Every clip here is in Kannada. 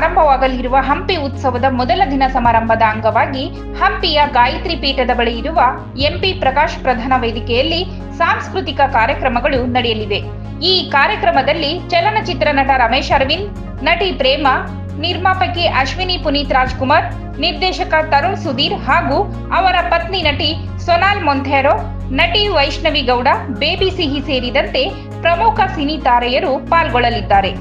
ಆರಂಭವಾಗಲಿರುವ ಹಂಪಿ ಉತ್ಸವದ ಮೊದಲ ದಿನ ಸಮಾರಂಭದ ಅಂಗವಾಗಿ ಹಂಪಿಯ ಗಾಯತ್ರಿ ಪೀಠದ ಬಳಿ ಇರುವ ಎಂಪಿ ಪ್ರಕಾಶ್ ಪ್ರಧಾನ ವೇದಿಕೆಯಲ್ಲಿ ಸಾಂಸ್ಕೃತಿಕ ಕಾರ್ಯಕ್ರಮಗಳು ನಡೆಯಲಿವೆ. ಈ ಕಾರ್ಯಕ್ರಮದಲ್ಲಿ ಚಲನಚಿತ್ರ ನಟ ರಮೇಶ್ ಅರವಿಂದ್, ನಟಿ ಪ್ರೇಮ, ನಿರ್ಮಾಪಕಿ ಅಶ್ವಿನಿ ಪುನೀತ್ ರಾಜ್ಕುಮಾರ್, ನಿರ್ದೇಶಕ ತರುಣ್ ಸುಧೀರ್ ಹಾಗೂ ಅವರ ಪತ್ನಿ ನಟಿ ಸೊನಾಲ್ ಮೊಂಥೆರೋ, ನಟಿ ವೈಷ್ಣವಿ ಗೌಡ, ಬೇಬಿ ಸಿಹಿ ಸೇರಿದಂತೆ ಪ್ರಮುಖ ಸಿನಿ ತಾರೆಯರು ಪಾಲ್ಗೊಳ್ಳಲಿದ್ದಾರೆ.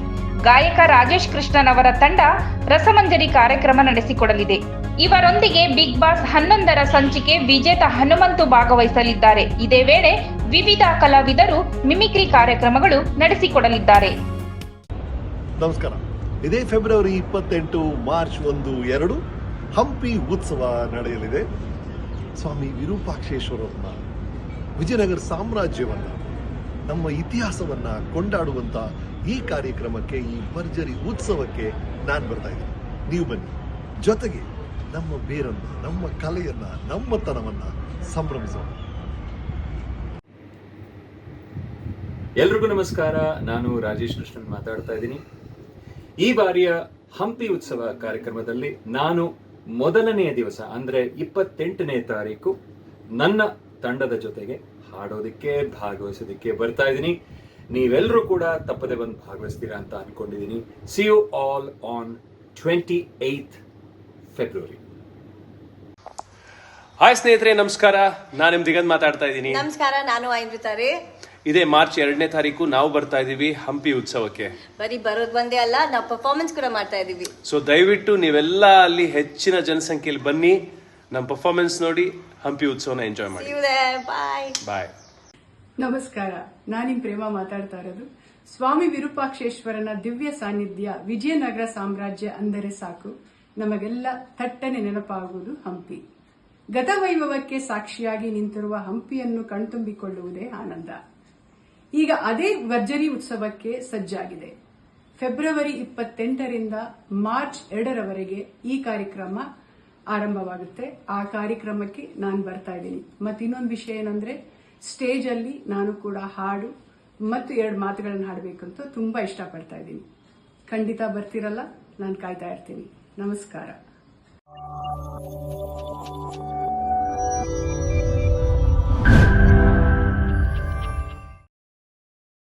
ಗಾಯಕ ರಾಜೇಶ್ ಕೃಷ್ಣನ್ ಅವರ ತಂಡ ರಸಮಂಜರಿ ಕಾರ್ಯಕ್ರಮ ನಡೆಸಿಕೊಡಲಿದೆ. ಇವರೊಂದಿಗೆ ಬಿಗ್ ಬಾಸ್ ಹನ್ನೊಂದರ ಸಂಚಿಕೆ ವಿಜೇತ ಹನುಮಂತು ಭಾಗವಹಿಸಲಿದ್ದಾರೆ. ಇದೇ ವೇಳೆ ವಿವಿಧ ಕಲಾವಿದರು ಮಿಮಿಕ್ರಿ ಕಾರ್ಯಕ್ರಮಗಳು ನಡೆಸಿಕೊಡಲಿದ್ದಾರೆ. ನಮಸ್ಕಾರ. ಇದೇ ಫೆಬ್ರವರಿ ಇಪ್ಪತ್ತೆಂಟು, ಮಾರ್ಚ್ ಒಂದು, ಎರಡು, ಹಂಪಿ ಉತ್ಸವ ನಡೆಯಲಿದೆ. ಸ್ವಾಮಿ ವಿರೂಪಾಕ್ಷೇಶ್ವರರನ್ನ ವಿಜಯನಗರ ಸಾಮ್ರಾಜ್ಯವನ್ನ ನಮ್ಮ ಇತಿಹಾಸವನ್ನ ಕೊಂಡಾಡುವಂತ ಈ ಕಾರ್ಯಕ್ರಮಕ್ಕೆ, ಈ ಭರ್ಜರಿ ಉತ್ಸವಕ್ಕೆ ನಾನು ಬರ್ತಾ ಇದ್ದೀನಿ. ನೀವು ಬನ್ನಿ. ಜೊತೆಗೆ ನಮ್ಮ ಬೇರನ್ನ, ನಮ್ಮ ಕಲೆಯನ್ನ ನಮ್ಮತನವನ್ನ ಸಂಭ್ರಮಿಸೋಣ. ಎಲ್ರಿಗೂ ನಮಸ್ಕಾರ. ನಾನು ರಾಜೇಶ್ ಕೃಷ್ಣನ್ ಮಾತಾಡ್ತಾ ಇದ್ದೀನಿ. ಈ ಬಾರಿಯ ಹಂಪಿ ಉತ್ಸವ ಕಾರ್ಯಕ್ರಮದಲ್ಲಿ ನಾನು ಮೊದಲನೆಯ ದಿವಸ, ಅಂದ್ರೆ ಇಪ್ಪತ್ತೆಂಟನೇ ತಾರೀಕು, ನನ್ನ ತಂಡದ ಜೊತೆಗೆ ಹಾಡೋದಕ್ಕೆ ಭಾಗವಹಿಸೋದಕ್ಕೆ ಬರ್ತಾ ಇದ್ದೀನಿ. ನೀವೆಲ್ಲರೂ ಕೂಡ ತಪ್ಪದೆ ಬಂದು ಭಾಗವಹಿಸ್ತೀರಾ ಅಂತ ಅನ್ಕೊಂಡಿದ್ದೀನಿ. See you all on twenty eighth February hi ಸ್ನೇಹಿತರೆ ನಮಸ್ಕಾರ. ನಾನು ನಿಮ್ ದಿಗಂತ್ ಮಾತಾಡ್ತಾ ಇದ್ದೀನಿ. ನಮಸ್ಕಾರ ನಾನು ಐಮೃತ ರೀ. ಇದೇ ಮಾರ್ಚ್ ಎರಡನೇ ತಾರೀಕು ನಾವು ಬರ್ತಾ ಇದೀವಿ ಹಂಪಿ ಉತ್ಸವಕ್ಕೆ. ಬರೀ ಬರೋದ್ ಬಂದೇ ಅಲ್ಲ ನಾವು ಪರ್ಫಾರ್ಮೆನ್ಸ್ ಕೂಡ ಮಾಡ್ತಾ ಇದೀವಿ ಸೊ ದಯವಿಟ್ಟು ನೀವೆಲ್ಲ ಅಲ್ಲಿ ಹೆಚ್ಚಿನ ಜನಸಂಖ್ಯೆಯಲ್ಲಿ ಬನ್ನಿ. ನಮ್ಮ ಪರ್ಫಾರ್ಮೆನ್ಸ್ ನೋಡಿ ಹಂಪಿ ಉತ್ಸವನ ಎಂಜಾಯ್ ಮಾಡಿ. ಬಾಯ್ ಬಾಯ್ ನಮಸ್ಕಾರ. ನಾನು ನಿಮ್ ಪ್ರೇಮ ಮಾತಾಡ್ತಾ ಇರೋದು. ಸ್ವಾಮಿ ವಿರೂಪಾಕ್ಷೇಶ್ವರನ ದಿವ್ಯ ಸಾನ್ನಿಧ್ಯ ವಿಜಯನಗರ ಸಾಮ್ರಾಜ್ಯ ಅಂದರೆ ಸಾಕು. ನಮಗೆಲ್ಲ ಥಟ್ಟನೆ ನೆನಪಾಗುವುದು ಹಂಪಿ. ಗತವೈಭವಕ್ಕೆ ಸಾಕ್ಷಿಯಾಗಿ ನಿಂತಿರುವ ಹಂಪಿಯನ್ನು ಕಣ್ತುಂಬಿಕೊಳ್ಳುವುದೇ ಆನಂದ. ಈಗ ಅದೇ ಭರ್ಜರಿ ಉತ್ಸವಕ್ಕೆ ಸಜ್ಜಾಗಿದೆ. ಫೆಬ್ರವರಿ ಇಪ್ಪತ್ತೆಂಟರಿಂದ ಮಾರ್ಚ್ ಎರಡರವರೆಗೆ ಈ ಕಾರ್ಯಕ್ರಮ ಆರಂಭವಾಗುತ್ತೆ. ಆ ಕಾರ್ಯಕ್ರಮಕ್ಕೆ ನಾನು ಬರ್ತಾ ಇದ್ದೀನಿ. ಮತ್ತೆ ಇನ್ನೊಂದು ವಿಷಯ ಏನಂದ್ರೆ ಸ್ಟೇಜ್ ಅಲ್ಲಿ ನಾನು ಕೂಡ ಹಾಡು ಮತ್ತು ಎರಡು ಮಾತುಗಳನ್ನು ಹಾಡಬೇಕಂತ ತುಂಬ ಇಷ್ಟಪಡ್ತಾ ಇದ್ದೀನಿ. ಖಂಡಿತ ಬರ್ತಿರಲ್ಲ, ನಾನು ಕಾಯ್ತಾ ಇರ್ತೀನಿ. ನಮಸ್ಕಾರ.